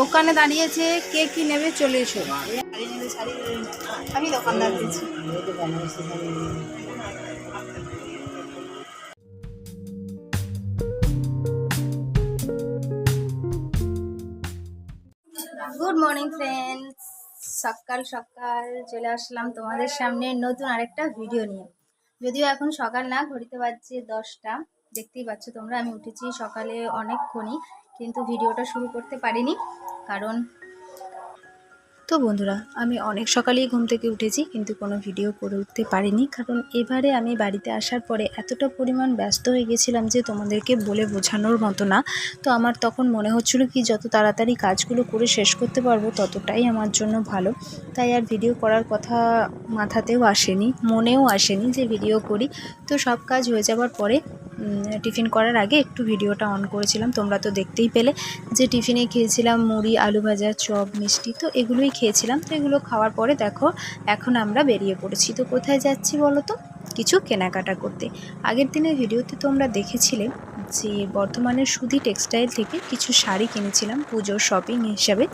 দোকানে দাঁড়িয়েছে কে কি নেবে চলে এসো। আমি দোকানদার গুড মর্নিং ফ্রেন্ডস সকাল সকাল চলে আসলাম তোমাদের সামনে নতুন আরেকটা ভিডিও নিয়ে। যদিও এখন সকাল না ঘড়িতে বাজছে দশটা। দেখতেই পাচ্ছ তোমরা আমি উঠেছি সকালে অনেকক্ষণই। কিন্তু ভিডিওটা শুরু করতে পারিনি, কারণ তো বন্ধুরা, আমি অনেক সকালেই ঘুম থেকে উঠেছি, কিন্তু কোনো ভিডিও করে উঠতে পারিনি, কারণ এবারে আমি বাড়িতে আসার পরে এতটা পরিমাণ ব্যস্ত হয়ে গেছিলাম যে তোমাদেরকে বলে বোঝানোর মতো না। তো আমার তখন মনে হচ্ছিল কি, যত তাড়াতাড়ি কাজগুলো করে শেষ করতে পারব, ততটাই আমার জন্য ভালো। তাই আর ভিডিও করার কথা মাথাতেও আসেনি, মনেও আসেনি যে ভিডিও করি। তো সব কাজ হয়ে যাওয়ার পরে টিফিন করার আগে একটু ভিডিওটা অন করেছিলাম, তোমরা তো দেখতেই পেলে যে টিফিনে খেয়েছিলাম মুড়ি, আলু ভাজা, চপ, মিষ্টি, তো এগুলোই খেয়েছিলাম। তো এগুলো খাওয়ার পরে দেখো, এখন আমরা বেরিয়ে পড়েছি। তো কোথায় যাচ্ছি বলো তো? কিছু কেনাকাটা করতে। আগের দিনের ভিডিওতে তোমরা দেখেছিলে যে বর্তমানের সুধি টেক্সটাইল থেকে কিছু শাড়ি কিনেছিলাম পুজোর শপিং হিসাবে।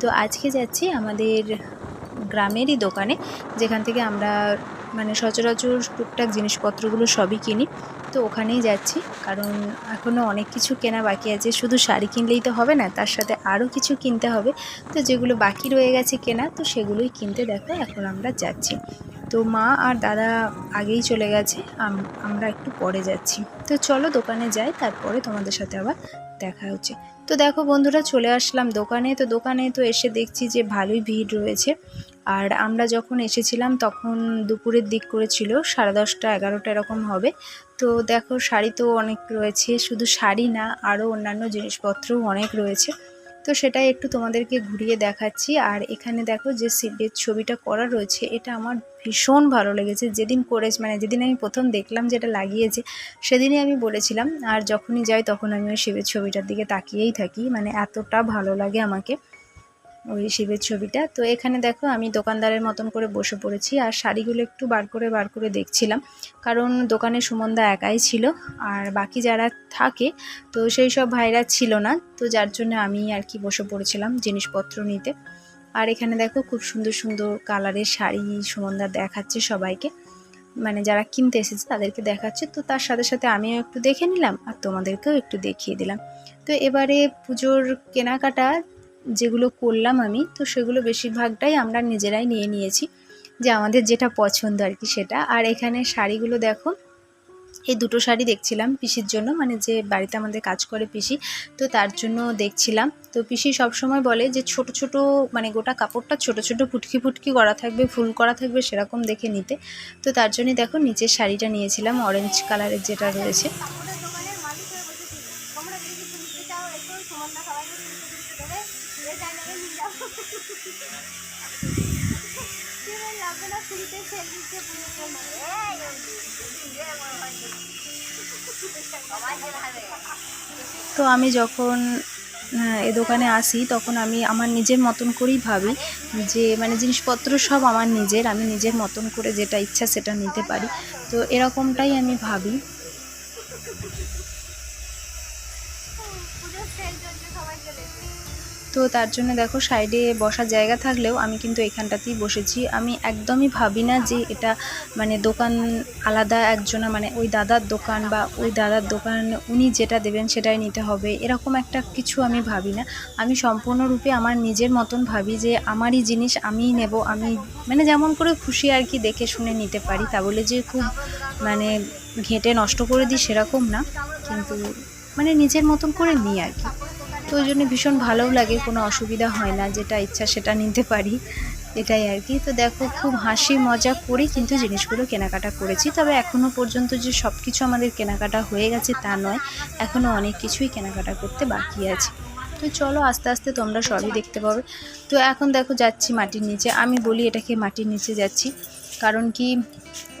তো আজকে যাচ্ছি আমাদের গ্রামেরই দোকানে, যেখান থেকে আমরা মানে সচরাচর টুকটাক জিনিসপত্রগুলো সবই কিনি। তো ওখানেই যাচ্ছি। কারণ এখনও অনেক কিছু কেনা বাকি আছে। শুধু শাড়ি কিনলেই তো হবে না, তার সাথে আরও কিছু কিনতে হবে। তো যেগুলো বাকি রয়ে গেছে কেনা, তো সেগুলোই কিনতে দেখো, এখন আমরা যাচ্ছি। তো মা আর দাদা আগেই চলে গেছে আমরা একটু পরে যাচ্ছি। তো চলো দোকানে যাই, তারপরে তোমাদের সাথে আবার দেখা হচ্ছে। তো দেখো বন্ধুরা, চলে আসলাম দোকানে। তো দোকানে তো এসে দেখছি যে ভালোই ভিড় রয়েছে। আর আমরা যখন এসেছিলাম, তখন দুপুরের দিক করেছিল, সাড়ে দশটা, এগারোটা এরকম হবে। তো দেখো, শাড়ি তো অনেক রয়েছে, শুধু শাড়ি না আরও অন্যান্য জিনিসপত্রও অনেক রয়েছে। তো সেটাই একটু তোমাদেরকে ঘুরিয়ে দেখাচ্ছি। আর এখানে দেখো, যে শিবের ছবিটা করা রয়েছে, এটা আমার ভীষণ ভালো লেগেছে। যেদিন করেছি মানে যেদিন আমি প্রথম দেখলাম যেটা লাগিয়েছে, সেদিনই আমি বলেছিলাম। আর যখনই যাই, তখন আমি ওই শিবের ছবিটার দিকে তাকিয়েই থাকি। মানে এতটা ভালো লাগে আমাকে। ওই শিবের ছবিটা। তো এখানে দেখো আমি দোকানদারের মতন করে বসে পড়েছি আর শাড়িগুলো একটু বার করে বার করে দেখছিলাম। কারণ দোকানে সুমনদা একাই ছিল আর বাকি যারা থাকে, তো সেই সব ভাইরা ছিল না। তো যার জন্য আমি আর কি বসে পড়েছিলাম জিনিসপত্র নিতে। আর এখানে দেখো খুব সুন্দর সুন্দর কালারের শাড়ি সুমনদা দেখাচ্ছে সবাইকে। মানে যারা কিনতে এসেছে তাদেরকে দেখাচ্ছে। তো তার সাথে সাথে আমিও একটু দেখে নিলাম আর তোমাদেরকেও একটু দেখিয়ে দিলাম। তো এবারে পুজোর কেনাকাটা যেগুলো করলাম আমি, তো সেগুলো বেশিরভাগটাই আমরা নিজেরাই নিয়ে নিয়েছি, যে আমাদের যেটা পছন্দ আর কি সেটা। আর এখানে শাড়িগুলো দেখো, এই দুটো শাড়ি দেখছিলাম পিসির জন্য মানে যে বাড়িতে আমাদের কাজ করে পিসি, তো তার জন্য দেখছিলাম। তো পিসি সবসময় বলে যে ছোট ছোট মানে গোটা কাপড়টা ছোট ছোট ফুটকি ফুটকি করা থাকবে, ফুল করা থাকবে সেরকম দেখে নিতে। তো তার জন্যই দেখো নিচের শাড়িটা নিয়েছিলাম অরেঞ্জ কালারের যেটা রয়েছে। তো আমি যখন এ দোকানে আসি, তখন আমি আমার নিজের মতন করেই ভাবি যে মানে জিনিসপত্র সব আমার নিজের, আমি নিজের মতন করে যেটা ইচ্ছা সেটা নিতে পারি। তো এরকমটাই আমি ভাবি। তো তার জন্য দেখো সাইডে বসার জায়গা থাকলেও আমি কিন্তু এখানটাতেই বসেছি। আমি একদমই ভাবি না যে এটা মানে দোকান আলাদা একজনা মানে ওই দাদার দোকান বা ওই দাদার দোকান উনি যেটা দেবেন সেটাই নিতে হবে, এরকম একটা কিছু আমি ভাবি না। আমি সম্পূর্ণরূপে আমার নিজের মতন ভাবি যে আমারই জিনিস আমিই নেব, আমি মানে যেমন করে খুশি আর কি দেখে শুনে নিতে পারি। তা বলে যে খুব মানে ঘেঁটে নষ্ট করে দিই সেরকম না, কিন্তু মানে নিজের মতন করে নিই আর কি। তো ওই জন্য ভীষণ ভালোও লাগে, কোনো অসুবিধা হয় না, যেটা ইচ্ছা সেটা নিতে পারি, এটাই আর কি। তো দেখো, খুব হাসি মজা করে কিন্তু জিনিসগুলো কেনাকাটা করেছি, তবে এখনও পর্যন্ত যে সব কিছু আমাদের কেনাকাটা হয়ে গেছে তা নয় এখনও অনেক কিছুই কেনাকাটা করতে বাকি আছে। তো চলো, আস্তে আস্তে তোমরা সবই দেখতে পাবে। তো এখন দেখো, যাচ্ছি মাটির নিচে। আমি বলি এটাকে মাটির নিচে যাচ্ছি, কারণ কি,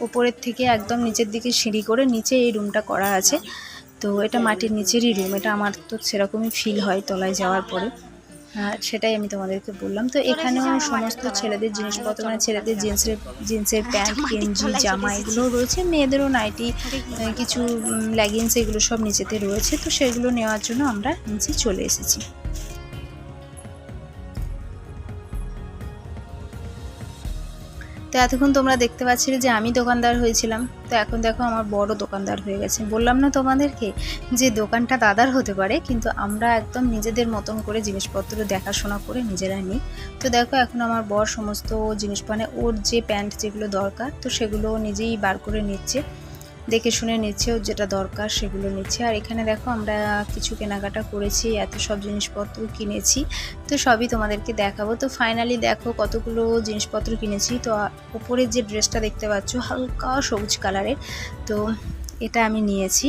ওপরের থেকে একদম নিচের দিকে সিঁড়ি করে নিচে এই রুমটা করা আছে। তো এটা মাটির নিচেরই রুম এটা আমার তো সেরকমই ফিল হয় তলায় যাওয়ার পরে। হ্যাঁ সেটাই আমি তোমাদেরকে বললাম। তো এখানেও সমস্ত ছেলেদের জিনিসপত্র মানে ছেলেদের জিন্সের জিন্সের প্যান্ট গেঞ্জি জামা এগুলো রয়েছে মেয়েদেরও নাইটি কিছু লেগিংস এগুলো সব নিচেতে রয়েছে। তো সেগুলো নেওয়ার জন্য আমরা নিচে চলে এসেছি। তো এতক্ষণ তোমরা দেখতে পাচ্ছিলে যে আমি দোকানদার হয়েছিলাম। তো এখন দেখো আমার বড় দোকানদার হয়ে গেছে। বললাম না তোমাদেরকে যে দোকানটা দাদার হতে পারে, কিন্তু আমরা একদম নিজেদের মতন করে জিনিসপত্র দেখাশোনা করে নিজেরা নিই। তো দেখো এখন আমার বর সমস্ত জিনিস মানে ওর যে প্যান্ট যেগুলো দরকার, তো সেগুলো নিজেই বার করে নিচ্ছে। দেখে শুনে নিচ্ছে ওর যেটা দরকার সেগুলো নিচ্ছে। আর এখানে দেখো আমরা কিছু কেনাকাটা করেছি, এত সব জিনিসপত্র কিনেছি, তো সবই তোমাদেরকে দেখাবো। তো ফাইনালি দেখো কতগুলো জিনিসপত্র কিনেছি। তো উপরের যে ড্রেসটা দেখতে পাচ্ছ, হালকা সবুজ কালারের। তো এটা আমি নিয়েছি।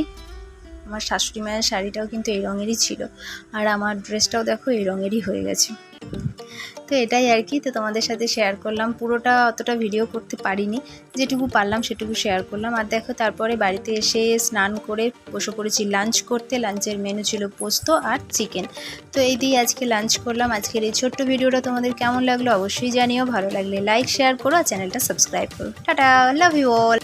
আমার শাশুড়ি মায়ের শাড়িটাও কিন্তু এই রঙেরই ছিল। আর আমার ড্রেসটাও দেখো এই রঙেরই হয়ে গেছে। তো এটাই আর কি। তো তোমাদের সাথে শেয়ার করলাম। পুরোটা অতটা ভিডিও করতে পারিনি। যেটুকু পারলাম সেটুকু শেয়ার করলাম। আর দেখো, তারপরে বাড়িতে এসে স্নান করে বসে পড়েছি। লাঞ্চ করতে লাঞ্চের মেনু ছিল পোস্ত আর চিকেন তো এই দিয়ে আজকে লাঞ্চ করলাম। আজকের এই ছোট্ট ভিডিওটা তোমাদের কেমন লাগল অবশ্যই জানিও। ভালো লাগলে লাইক শেয়ার করো আর চ্যানেলটা সাবস্ক্রাইব করো। টাটা! Love you all